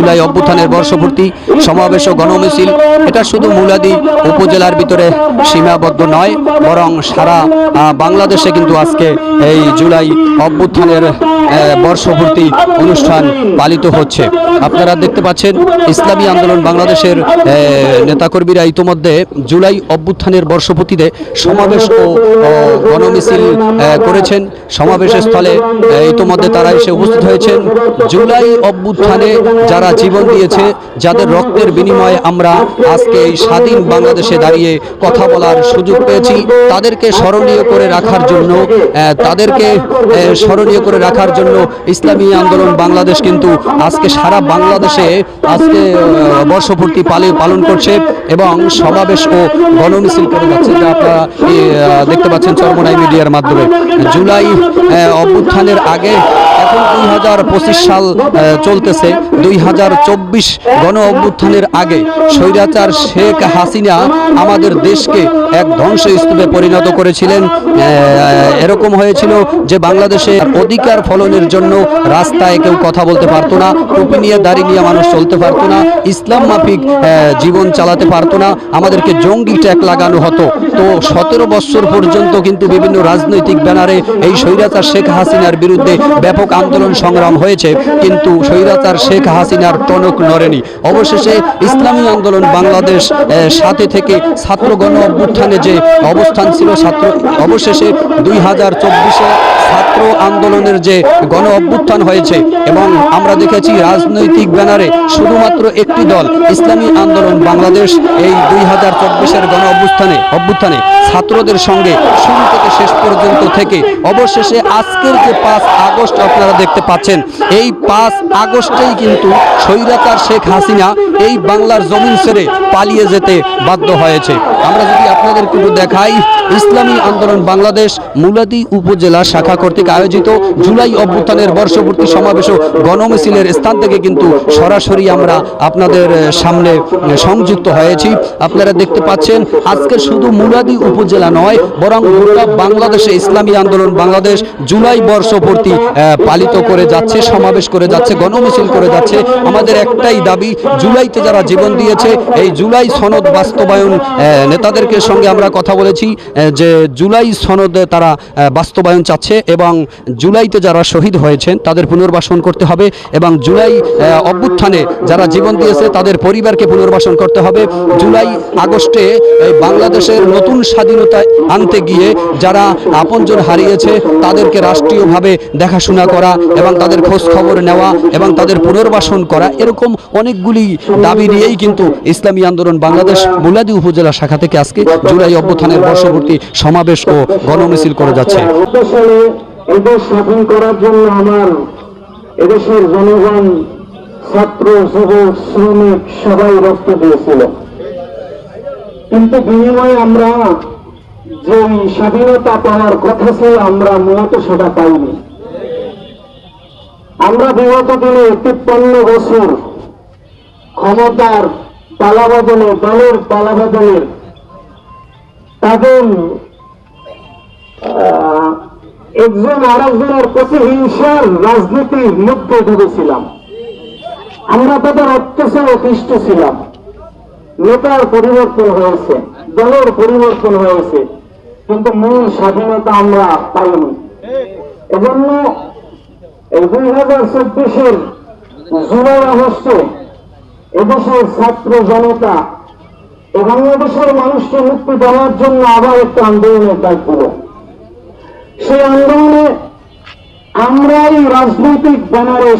জুলাই অভ্যুত্থানের বর্ষপূর্তি সমাবেশ ও গণমিছিল, এটা শুধু মুলাদি উপজেলার ভিতরে সীমাবদ্ধ নয়, বরং সারা বাংলাদেশে কিন্তু আজকে এই জুলাই অভ্যুত্থানের বর্ষপূর্তি অনুষ্ঠান পালিত হচ্ছে। আপনারা দেখতে পাচ্ছেন, ইসলামী আন্দোলন বাংলাদেশের নেতাকর্মীরা ইতোমধ্যে জুলাই অভ্যুত্থানের বর্ষপূর্তিতে সমাবেশ ও গণমিছিল করেছেন। সমাবেশের স্থলে ইতোমধ্যে তারা এসে উপস্থিত হয়েছেন। জুলাই অভ্যুত্থানে যারা জীবন দিয়েছে যাদের রক্তের বিনিময়ে আমরা আজকে এই স্বাধীন বাংলাদেশে দাঁড়িয়ে কথা বলার সুযোগ পেয়েছি। তাদেরকে স্মরণীয় করে রাখার জন্য তাদেরকে স্মরণীয় করে রাখার জন্য ইসলামী আন্দোলন বাংলাদেশ কিন্তু আজকে সারা বাংলাদেশে আজকে বর্ষপূর্তি পালি- পালন করছে এবং সমাবেশ ও গণমিছিল করে যাচ্ছে যা আপনারা দেখতে পাচ্ছেন চরমনাই মিডিয়ার মাধ্যমে। জুলাই অভ্যুত্থানের আগে এখন দুই হাজার পঁচিশ সাল চলতেছে। দুই হাজার চব্বিশ গণ অভ্যুত্থানের আগে স্বৈরাচার শেখ হাসিনা আমাদের দেশকে এক ধ্বংসস্তূপে পরিণত করেছিলেন। এরকম হয়েছিল যে বাংলাদেশে অধিকার ফলনের জন্য রাস্তায় কেউ কথা বলতে পারতো না, টুপি নিয়ে, দাড়ি নিয়ে মানুষ চলতে পারতো না, ইসলাম মাফিক জীবন চালাতে পারতো না, আমাদেরকে জঙ্গি ট্যাগ লাগানো হতো। তো সতেরো বছর পর্যন্ত কিন্তু বিভিন্ন রাজনৈতিক ব্যানারে এই স্বৈরাচার শেখ হাসিনার বিরুদ্ধে ব্যাপক আন্দোলন সংগ্রাম হয়েছে, কিন্তু স্বৈরাচার শেখ হাসিনার টনক নড়েনি। অবশেষে ইসলামী আন্দোলন বাংলাদেশ সাথে থেকে ছাত্র গণ অভ্যুত্থানে যে অবস্থান ছিল, ছাত্র, অবশেষে দুই হাজার চব্বিশে ছাত্র আন্দোলনের যে গণ অভ্যুত্থান হয়েছে এবং আমরা দেখেছি রাজনৈতিক ব্যানারে শুধুমাত্র একটি দল, ইসলামী আন্দোলন বাংলাদেশ, এই দুই হাজার চব্বিশের গণ অভ্যুত্থানে অভ্যুত্থানে। ছাত্রদের সঙ্গে শুরু থেকে শেষ পর্যন্ত থেকে অবশেষে আজকের যে পাঁচ আগস্ট আপনারা দেখতে পাচ্ছেন, এই পাঁচ আগস্টেই কিন্তু স্বৈরাচার শেখ হাসিনা এই বাংলার জমিন ছেড়ে পালিয়ে যেতে বাধ্য হয়েছে। আমরা যদি আপনাদের কিন্তু দেখাই, ইসলামী আন্দোলন বাংলাদেশ মুলাদি উপজেলা শাখা কর্তৃক আয়োজিত জুলাই অভ্যুত্থানের বর্ষপূর্তি সমাবেশ ও গণমিছিলের স্থান থেকে কিন্তু সরাসরি আমরা আপনাদের সামনে সংযুক্ত হয়েছি। আপনারা দেখতে পাচ্ছেন, আজকে শুধু মুলাদি উপজেলা নয়, বরং গোটা বাংলাদেশে ইসলামী আন্দোলন বাংলাদেশ জুলাই বর্ষপূর্তি পালিত করে যাচ্ছে, সমাবেশ করে যাচ্ছে, গণমিছিল করে যাচ্ছে। আমাদের একটাই দাবি, জুলাইতে যারা জীবন দিয়েছে, এই জুলাই সনদ বাস্তবায়ন নেতাদেরকে সঙ্গে আমরা কথা বলেছি যে জুলাই সনদ তারা বাস্তবায়ন চাচ্ছে এবং জুলাইতে যারা শহীদ হয়েছেন, তাদের পুনর্বাসন করতে হবে এবং জুলাই অভ্যুত্থানে যারা জীবন দিয়েছে, তাদের পরিবারকে পুনর্বাসন করতে হবে। জুলাই আগস্টে বাংলাদেশের নতুন স্বাধীনতা আনতে গিয়ে যারা আপনজন হারিয়েছে তাদেরকে রাষ্ট্রীয়ভাবে দেখাশোনা করা এবং তাদের খোঁজ খবর নেওয়া এবং তাদের পুনর্বাসন করা, এরকম অনেকগুলি দাবি নিয়েই কিন্তু ইসলামী আন্দোলন বাংলাদেশ মুলাদি উপজেলা শাখা থেকে আজকে জুলাই অভ্যুত্থানের বর্ষপূর্তি সমাবেশ ও গণমিছিল করে যাচ্ছে। এদেশের জনগণ, ছাত্র, যুবক, শ্রমিক সবাই রক্ত দিয়েছিল। কিন্তু বিনিময়ে আমরা যে স্বাধীনতা পাওয়ার কথা ছিল আমরা মূলত সেটা পাইনি। আমরা বিগত দিনে তিপ্পান্ন বছর ক্ষমতার পালাবদলে দলের পালাবদলে তাদের একজন আরেকজনের প্রতিহিংসার রাজনীতির মধ্যে ডুবেছিলাম আমরা তাদের অত্যাচারে অতিষ্ঠ ছিলাম। নেতার পরিবর্তন হয়েছে, দলের পরিবর্তন হয়েছে। কিন্তু মূল স্বাধীনতা আমরা পাইনি এজন্য এই দুই হাজার চব্বিশের জুলাই আগস্টে এদেশের ছাত্র জনতা এ বাংলাদেশের মানুষকে মুক্তি দেওয়ার জন্য আবার একটা আন্দোলনের ডাক দিল সেই আন্দোলনে আমরাই রাজনৈতিক ব্যানারে